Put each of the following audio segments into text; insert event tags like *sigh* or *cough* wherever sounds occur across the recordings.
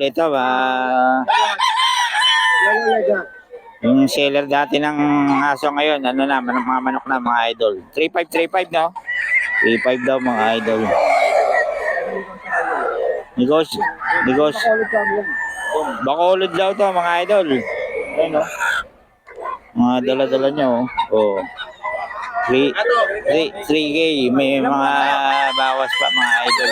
Ito ba? Yung seller dati ng aso ngayon, ano na, man- mga manok na, mga idol. 3535 no? 35 daw mga idol. Negosyo, negosyo. Bacolod daw to mga idol. Ayun no? Mga dala-dala nyo. Oh. 3, 3, 3K. May mga bawas pa mga idol.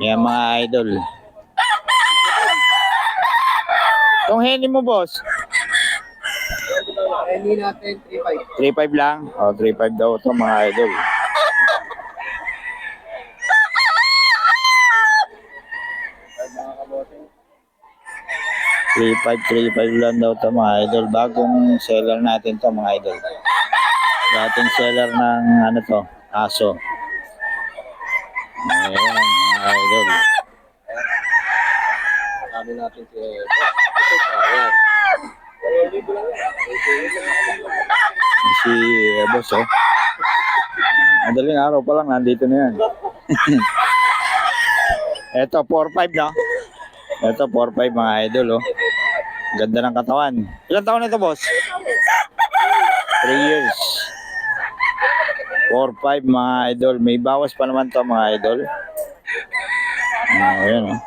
Yan mga idol. Itong henny mo boss, Hindi natin 3.5. 3.5 lang. O, 3.5 daw ito mga idol. Three five, three five lang daw ito mga idol. Bagong seller natin to mga idol. Dating seller ng ano to, aso. Ayan mga idol. Sabi natin si Ayan. Si eh, boss oh. Madaling araw pa lang nandito na yan. *laughs* Ito 4-5 no? Ito 4-5 mga idol oh. Ganda ng katawan. Ilang taon na ito boss? 3 years. 4-5 mga idol. May bawas pa naman to mga idol. Ah, ayan oh.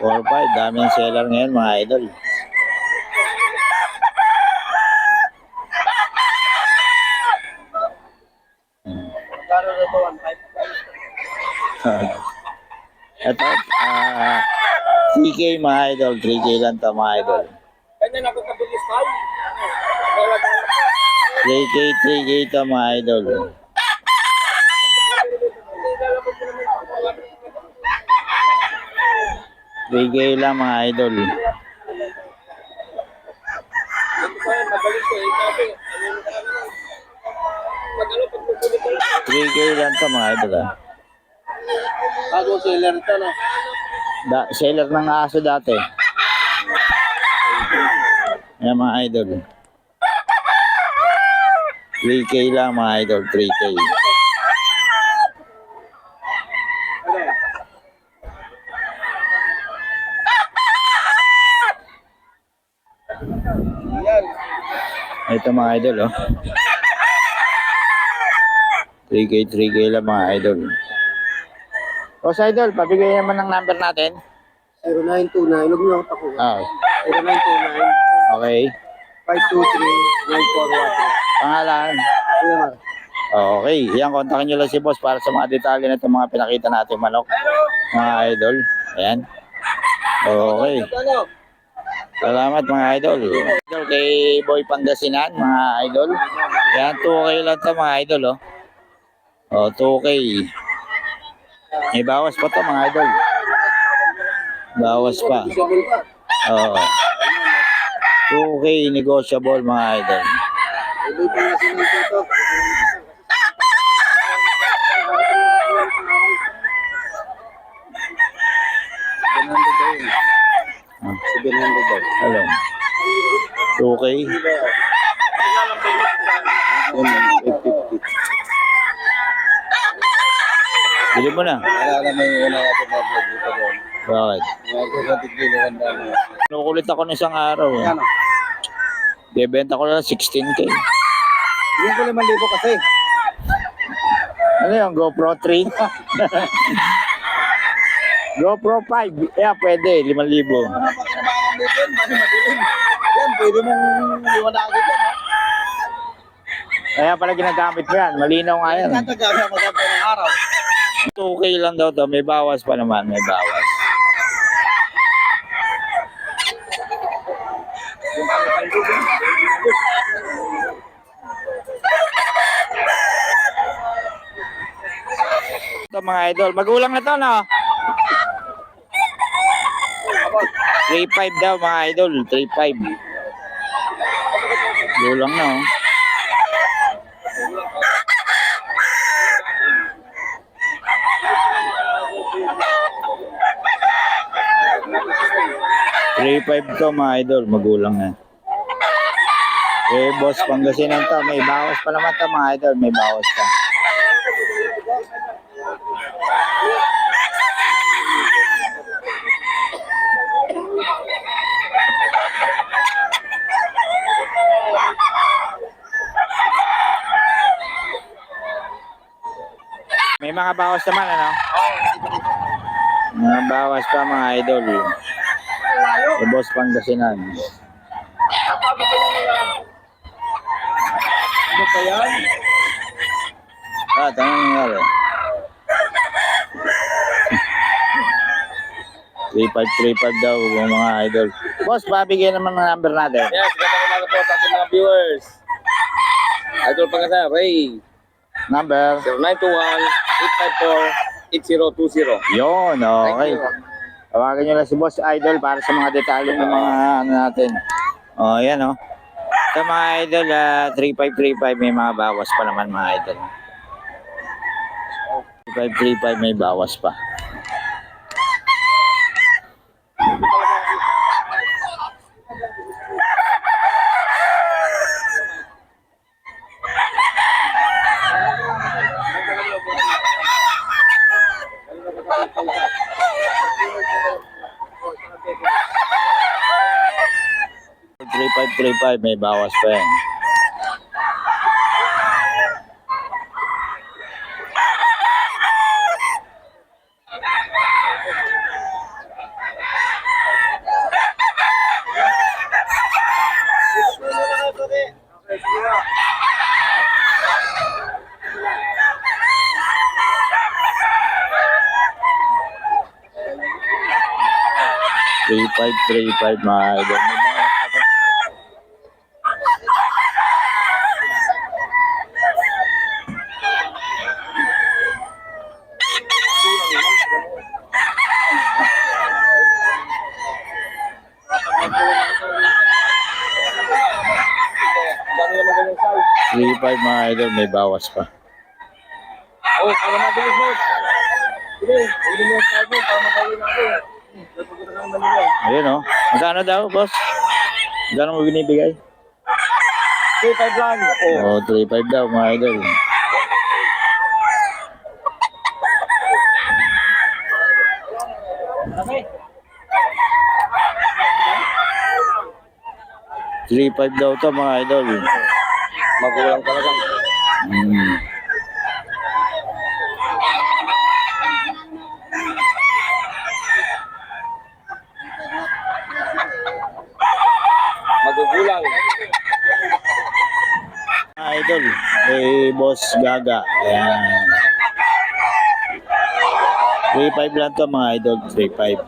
Four five, daming seller ngayon mga idol. Ito, ah 3K mga idol, 3K lang to mga idol. Ganyan ako kabilis tayo. 3K, 3K to mga idol. K lang mga idol. 3K lang to mga idol ah. Bago seller ito, no? Da, seller ng aso dati. Yan mga idol. 3K lang mga idol, 3K. Yan. Ito mga idol oh. 3K, 3K lang mga idol. O sa idol, pabigay naman ng number natin. 0929. Huwag niyo ako. Ah, 0929. okay. 523-9413. Pangalan. Kuya Mar. Okay, yan, kontakin nyo lang si boss para sa mga detalye na itong mga pinakita natin manok. Mga idol. Ayan. Okay. Salamat mga idol. Idol kay Boy Pangasinan, mga idol. Yan, 2K lang to mga idol, oh. Oh, 2K. May bawas pa to mga idol. Bawas pa. Oo. 2K negotiable mga idol. Ibig pa na sinunod ito. Ah, 700 daw. alam. 2K. Yun, 850. Bili mo na. Kaya alam mo yung una natin na vlog dito doon. Bakit? May kasatig din ang dami. Nukulit ako ng isang araw. Eh. Ano? Bebenta ko lang 16K. Yung ko 5,000 kasi. Ano yung GoPro 3? *laughs* GoPro 5. Yeah, pwede. 5,000. Ano pa kinabakang dito? Bali madilim. Yan, pwede mong liwanagin yan. ha? Kaya pala ginagamit ko yan. Malinaw nga yan. Tatagal na maganda 2K lang daw to. May bawas pa naman. May bawas. Ito mga idol. Magulang na to, no? 3.5 daw mga idol. 3.5. Gulang na, oh. 3.5 to mga idol, magulang na. Eh, boss, Pangasinan to. May bawas pa naman to mga idol. May bawas pa. May mga bawas naman, ano? Mga bawas pa mga idol. Eh, boss, Pangasinan. Ano ba yan? Ah, tanong nangyari. 3535 daw mga idol. Boss, babigyan naman ng number natin. Yes, ganda umaga po sa ating mga viewers. Idol Pangasinan, Ray. Number? 0921-854-8020. Yun, okay. Thank you. Tawagan nyo lang si Boss Idol para sa mga detalye ng mga ano natin. O, oh, yan o. Oh. Sa mga idol, ah, 3535 may mga bawas pa naman mga idol. 3535 may bawas pa. Three five three five may bawas pa yan. Three five three five mga. May bawas pa to. Dami naman ganyan size. Three five mga idol may bawas pa. Oh, para mabilis mo. Sige, hindi mo size mo para ng Manila. Ayun o. Magkano daw, boss? Magkano mo binibigay? Okay, five lang. Oh. O, 3.5 daw, mga idol. Okay. 3.5 daw to, mga idol. Magulang talaga. Hmm. Magugulang. Idol, eh, boss Gaga. Ayan. 3.5 lang to, mga idol. 3.5.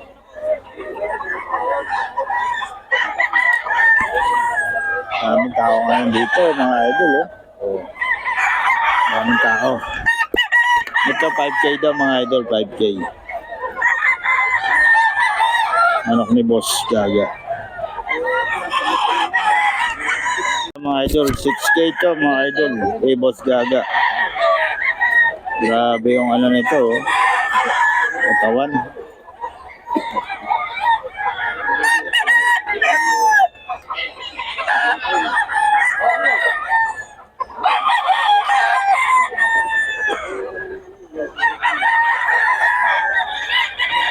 Maraming tao ngayon dito, mga idol, oh. oh. Maraming tao. Ito, 5K daw, mga idol, 5K. Anak ni boss Gaga. mga idol, 6K to mga idol, eh boss gaga. Grabe yung ano nito, oh. Katawan.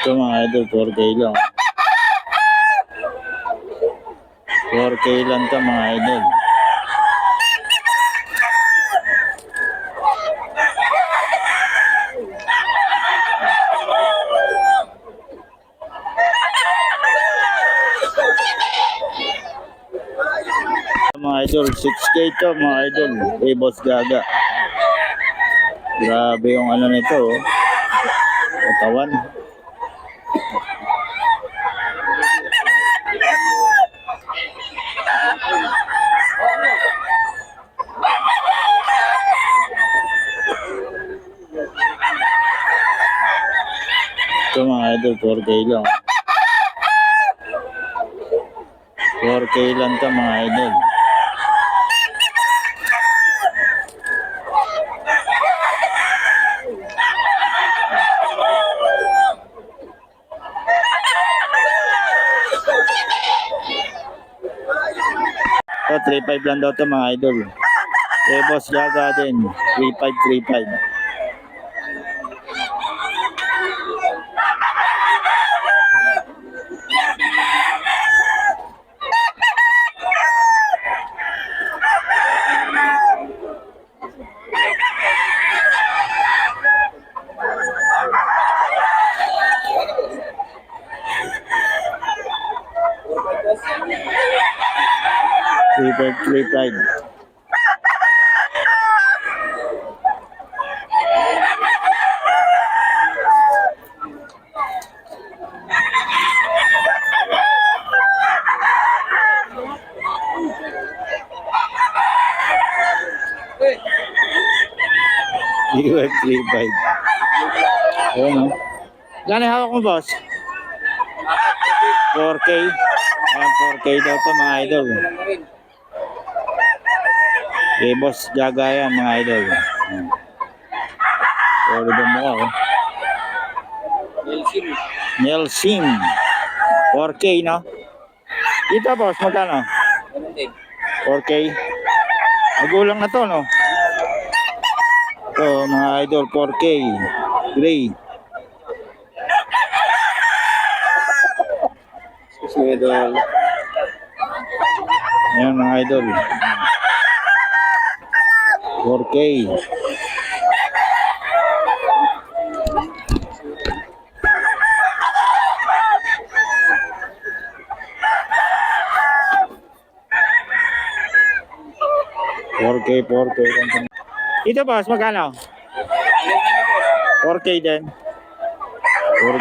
Ito mga idol, 4K lang. 4K lang to mga idol. mga idol, 6K to mga idol, eh boss gaga. Grabe yung ano nito, oh. Katawan. idol, 4K lang. 4K lang to mga idol. So, 3-5 lang daw ito mga idol. Eh, boss Gaga din. 3-5, 3-5. Five. Three five, three five. Ayun o. Gano'y hawak mo, boss? 4K. Ayan, 4K daw to mga idol. Eh, boss, gaga yan mga idol. Ayan. Puro ba mo ako? Nelson. Nelson. 4K, no? Dito, boss, magkano? Ganun din. 4K. Magulang na to, no? Ito, mga idol, 4K. Gray. Excuse me, idol. Ayan, mga idol. 4K. Four K, 4K. Ito boss, magkano? 4K din. 4,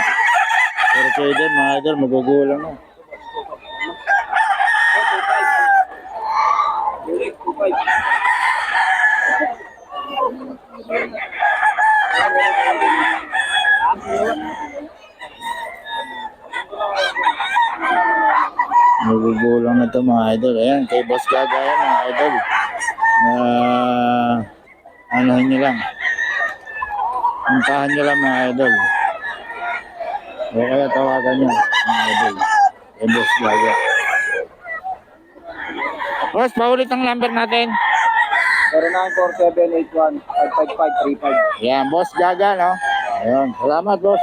4K din, mga idol, magugulang na. Direct, 2.5. Magugulang na to mga idol. Ayan, kay Boss Gaga yan mga idol. Ah, anuhin nyo lang. Puntahan nyo lang mga idol. O kaya tawagan nyo mga idol. Kay Boss Gaga. Boss, paulit ang number natin. 094781 55535. Yan, Boss Gaga, no? Ayan, salamat, Boss.